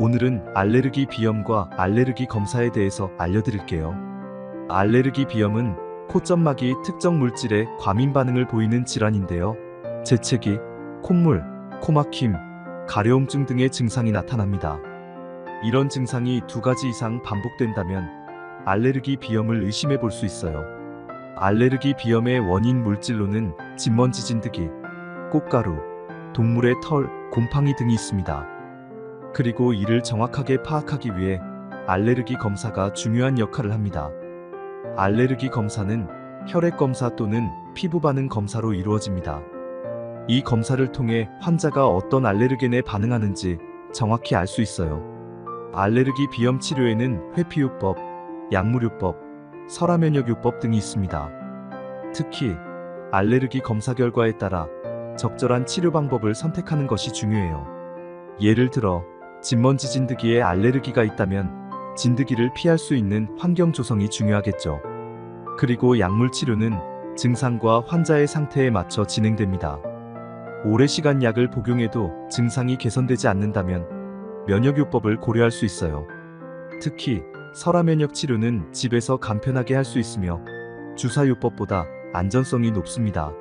오늘은 알레르기 비염과 알레르기 검사에 대해서 알려드릴게요. 알레르기 비염은 콧점막이 특정 물질에 과민 반응을 보이는 질환인데요. 재채기, 콧물, 코막힘, 가려움증 등의 증상이 나타납니다. 이런 증상이 두 가지 이상 반복된다면 알레르기 비염을 의심해 볼 수 있어요. 알레르기 비염의 원인 물질로는 진먼지 진드기, 꽃가루, 동물의 털, 곰팡이 등이 있습니다. 그리고 이를 정확하게 파악하기 위해 알레르기 검사가 중요한 역할을 합니다. 알레르기 검사는 혈액 검사 또는 피부 반응 검사로 이루어집니다. 이 검사를 통해 환자가 어떤 알레르겐에 반응하는지 정확히 알 수 있어요. 알레르기 비염 치료에는 회피요법, 약물요법, 설화면역요법 등이 있습니다. 특히 알레르기 검사 결과에 따라 적절한 치료 방법을 선택하는 것이 중요해요. 예를 들어 진먼지 진드기에 알레르기가 있다면 진드기를 피할 수 있는 환경 조성이 중요하겠죠. 그리고 약물 치료는 증상과 환자의 상태에 맞춰 진행됩니다. 오래 시간 약을 복용해도 증상이 개선되지 않는다면 면역요법을 고려할 수 있어요. 특히 설화 면역 치료는 집에서 간편하게 할 수 있으며 주사요법보다 안전성이 높습니다.